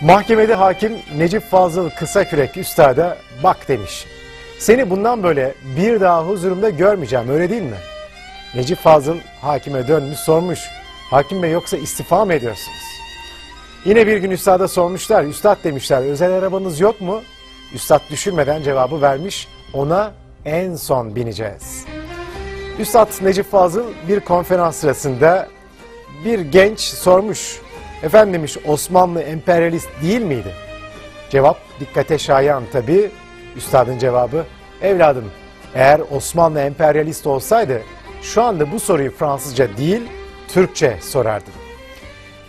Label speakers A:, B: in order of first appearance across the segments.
A: Mahkemede hakim Necip Fazıl Kısakürek üstada bak demiş. Seni bundan böyle bir daha huzurumda görmeyeceğim öyle değil mi? Necip Fazıl hakime dönmüş sormuş. Hakim bey yoksa istifa mı ediyorsunuz? Yine bir gün üstada sormuşlar. Üstad demişler özel arabanız yok mu? Üstad düşünmeden cevabı vermiş. Ona en son bineceğiz. Üstad Necip Fazıl bir konferans sırasında bir genç sormuş. Efendim Osmanlı emperyalist değil miydi? Cevap dikkate şayan tabi. Üstadın cevabı evladım eğer Osmanlı emperyalist olsaydı şu anda bu soruyu Fransızca değil Türkçe sorardım.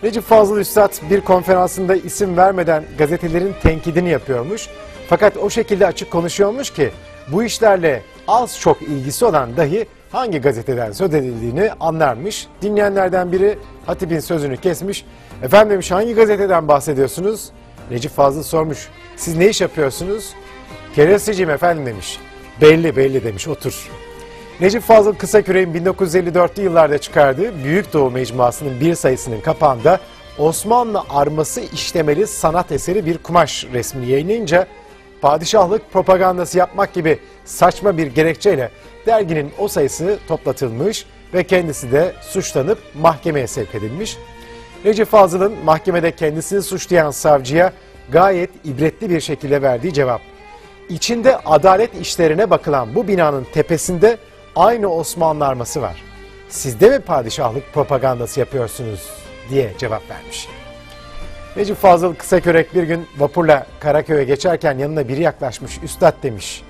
A: Necip Fazıl Üstad bir konferansında isim vermeden gazetelerin tenkidini yapıyormuş. Fakat o şekilde açık konuşuyormuş ki bu işlerle az çok ilgisi olan dahi hangi gazeteden söz edildiğini anlarmış. Dinleyenlerden biri Hatip'in sözünü kesmiş. Efendim demiş hangi gazeteden bahsediyorsunuz? Necip Fazıl sormuş. Siz ne iş yapıyorsunuz? Keresteciyim efendim demiş. Belli belli demiş otur. Necip Fazıl Kısaküre'nin 1954'lü yıllarda çıkardığı Büyük Doğu Mecmuası'nın bir sayısının kapağında Osmanlı arması işlemeli sanat eseri bir kumaş resmini yayınlayınca padişahlık propagandası yapmak gibi saçma bir gerekçeyle derginin o sayısı toplatılmış ve kendisi de suçlanıp mahkemeye sevk edilmiş. Necip Fazıl'ın mahkemede kendisini suçlayan savcıya gayet ibretli bir şekilde verdiği cevap. İçinde adalet işlerine bakılan bu binanın tepesinde aynı Osmanlı arması var. Siz de mi padişahlık propagandası yapıyorsunuz diye cevap vermiş. Necip Fazıl Kısakörek bir gün vapurla Karaköy'e geçerken yanına biri yaklaşmış. Üstad demiş.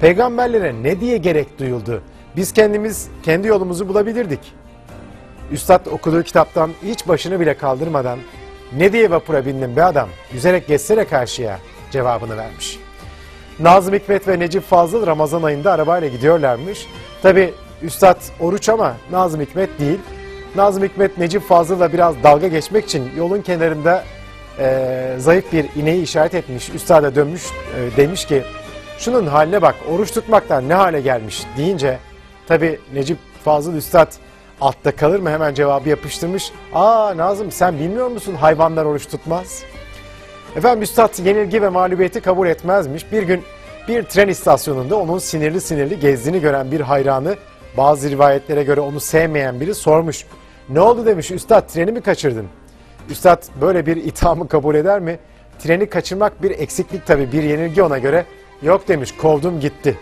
A: Peygamberlere ne diye gerek duyuldu? Biz kendimiz kendi yolumuzu bulabilirdik. Üstad okuduğu kitaptan hiç başını bile kaldırmadan ne diye vapura bindin be adam yüzerek geçsene karşıya cevabını vermiş. Nazım Hikmet ve Necip Fazıl Ramazan ayında arabayla gidiyorlarmış. Tabi Üstad oruç ama Nazım Hikmet değil. Nazım Hikmet Necip Fazıl'la biraz dalga geçmek için yolun kenarında e, zayıf bir ineği işaret etmiş. Üstad'a dönmüş e, demiş ki şunun haline bak oruç tutmaktan ne hale gelmiş deyince tabi Necip Fazıl Üstad altta kalır mı hemen cevabı yapıştırmış. Aa Nazım sen bilmiyor musun hayvanlar oruç tutmaz. Efendim Üstad yenilgi ve mağlubiyeti kabul etmezmiş. Bir gün bir tren istasyonunda onun sinirli sinirli gezdiğini gören bir hayranı bazı rivayetlere göre onu sevmeyen biri sormuş. Ne oldu demiş Üstad treni mi kaçırdın? Üstad böyle bir ithamı kabul eder mi? Treni kaçırmak bir eksiklik tabi bir yenilgi ona göre. Yok demiş kovdum gitti.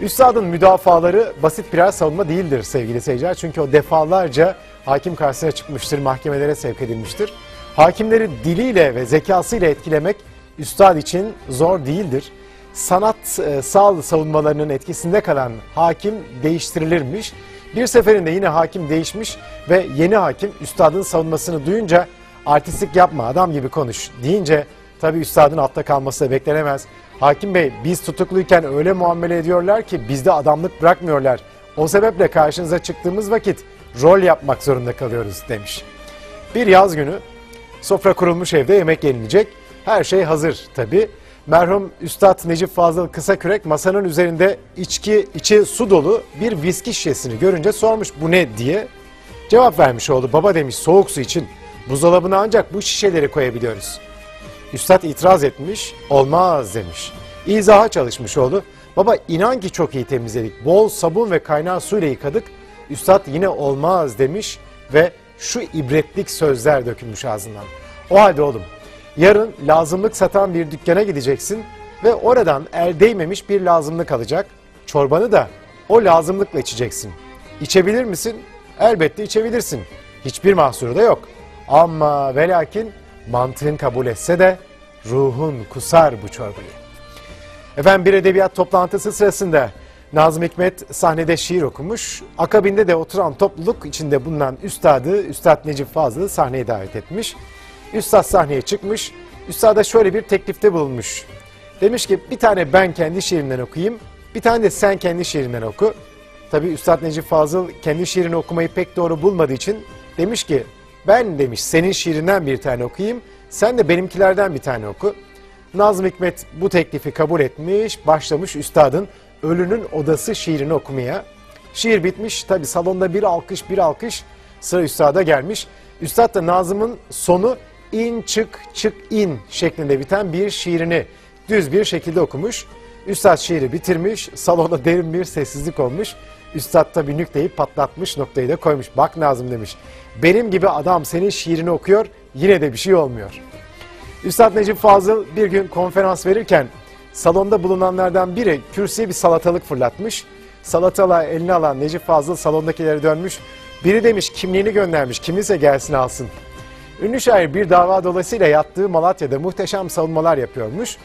A: Üstadın müdafaları basit birer savunma değildir sevgili seyirciler. Çünkü o defalarca hakim karşısına çıkmıştır, mahkemelere sevk edilmiştir. Hakimleri diliyle ve zekasıyla etkilemek üstad için zor değildir. Sanat e, sağ savunmalarının etkisinde kalan hakim değiştirilirmiş. Bir seferinde yine hakim değişmiş ve yeni hakim üstadın savunmasını duyunca artistlik yapma adam gibi konuş deyince tabi üstadın altta kalması da beklenemez. Hakim bey biz tutukluyken öyle muamele ediyorlar ki bizde adamlık bırakmıyorlar. O sebeple karşınıza çıktığımız vakit rol yapmak zorunda kalıyoruz demiş. Bir yaz günü sofra kurulmuş evde yemek yenilecek. Her şey hazır tabi. Merhum Üstad Necip Fazıl Kısakürek masanın üzerinde içki içi su dolu bir viski şişesini görünce sormuş bu ne diye. Cevap vermiş oldu baba demiş soğuk su için buzdolabına ancak bu şişeleri koyabiliyoruz. Üstad itiraz etmiş olmaz demiş. İzaha çalışmış oldu. Baba inan ki çok iyi temizledik. Bol sabun ve kaynar suyla yıkadık. Üstad yine olmaz demiş ve şu ibretlik sözler dökülmüş ağzından. O halde oğlum yarın lazımlık satan bir dükkana gideceksin ve oradan el değmemiş bir lazımlık alacak. Çorbanı da o lazımlıkla içeceksin. İçebilir misin? Elbette içebilirsin. Hiçbir mahsuru da yok. Ama ve lakin mantığın kabul etse de ruhun kusar bu çorbayı. Efendim bir edebiyat toplantısı sırasında Nazım Hikmet sahnede şiir okumuş. Akabinde de oturan topluluk içinde bulunan üstadı, Üstad Necip Fazıl'ı sahneye davet etmiş. Üstad sahneye çıkmış. Üstada şöyle bir teklifte bulunmuş. Demiş ki bir tane ben kendi şiirimden okuyayım, bir tane de sen kendi şiirinden oku. Tabi Üstad Necip Fazıl kendi şiirini okumayı pek doğru bulmadığı için demiş ki ben demiş senin şiirinden bir tane okuyayım, sen de benimkilerden bir tane oku. Nazım Hikmet bu teklifi kabul etmiş, başlamış üstadın Ölünün Odası şiirini okumaya. Şiir bitmiş, tabi salonda bir alkış bir alkış sıra üstada gelmiş. Üstad da Nazım'ın sonu in çık çık in şeklinde biten bir şiirini düz bir şekilde okumuş. Üstad şiiri bitirmiş. Salonda derin bir sessizlik olmuş. Üstad tabi nükteyi patlatmış noktayı da koymuş. Bak Nazım demiş. Benim gibi adam senin şiirini okuyor yine de bir şey olmuyor. Üstad Necip Fazıl bir gün konferans verirken salonda bulunanlardan biri kürsüye bir salatalık fırlatmış. Salatalığı eline alan Necip Fazıl salondakilere dönmüş. Biri demiş kimliğini göndermiş kiminse gelsin alsın. Ünlü şair bir dava dolayısıyla yattığı Malatya'da muhteşem savunmalar yapıyormuş.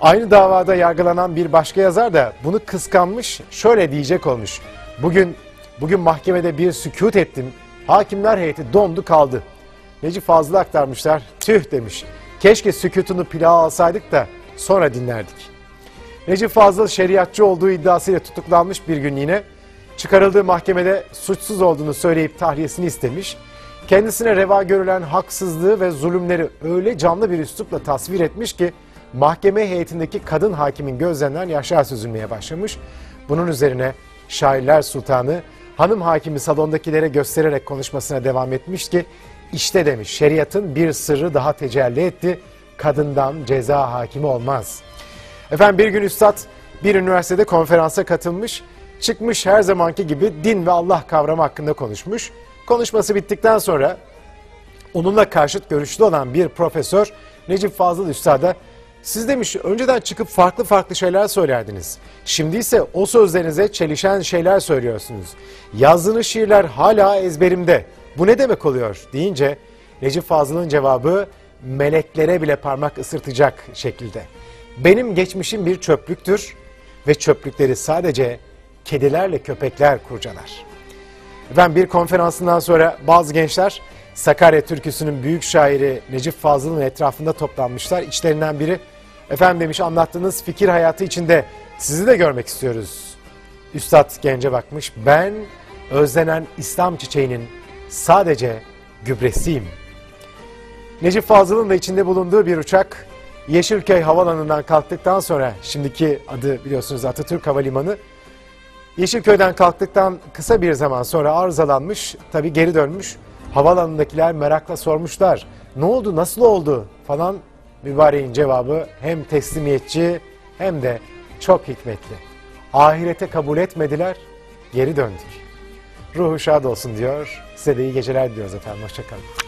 A: Aynı davada yargılanan bir başka yazar da bunu kıskanmış, şöyle diyecek olmuş. Bugün bugün mahkemede bir sükut ettim. Hakimler heyeti dondu kaldı. Necip Fazıl'a aktarmışlar. Tüh demiş. Keşke sükutunu pilav alsaydık da sonra dinlerdik. Necip Fazıl şeriatçı olduğu iddiasıyla tutuklanmış bir gün yine. Çıkarıldığı mahkemede suçsuz olduğunu söyleyip tahliyesini istemiş. Kendisine reva görülen haksızlığı ve zulümleri öyle canlı bir üslupla tasvir etmiş ki mahkeme heyetindeki kadın hakimin gözlerinden yaşlar süzülmeye başlamış. Bunun üzerine şairler sultanı hanım hakimi salondakilere göstererek konuşmasına devam etmiş ki işte demiş şeriatın bir sırrı daha tecelli etti. Kadından ceza hakimi olmaz. Efendim bir gün üstad bir üniversitede konferansa katılmış. Çıkmış her zamanki gibi din ve Allah kavramı hakkında konuşmuş. Konuşması bittikten sonra onunla karşıt görüşlü olan bir profesör Necip Fazıl Üstad'a siz demiş önceden çıkıp farklı farklı şeyler söylerdiniz. Şimdi ise o sözlerinize çelişen şeyler söylüyorsunuz. Yazdığınız şiirler hala ezberimde. Bu ne demek oluyor deyince Necip Fazıl'ın cevabı meleklere bile parmak ısırtacak şekilde. Benim geçmişim bir çöplüktür ve çöplükleri sadece kedilerle köpekler kurcalar. Ben bir konferansından sonra bazı gençler Sakarya türküsünün büyük şairi Necip Fazıl'ın etrafında toplanmışlar. İçlerinden biri efendim demiş anlattığınız fikir hayatı içinde sizi de görmek istiyoruz. Üstad gence bakmış ben özlenen İslam çiçeğinin sadece gübresiyim. Necip Fazıl'ın da içinde bulunduğu bir uçak Yeşilköy Havalanı'ndan kalktıktan sonra şimdiki adı biliyorsunuz Atatürk Havalimanı Yeşilköy'den kalktıktan kısa bir zaman sonra arızalanmış, tabi geri dönmüş. Havalanındakiler merakla sormuşlar. Ne oldu, nasıl oldu falan. Mübareğin cevabı hem teslimiyetçi hem de çok hikmetli. Ahirete kabul etmediler, geri döndük. Ruhu şad olsun diyor. Size de iyi geceler diliyoruz efendim. Hoşçakalın.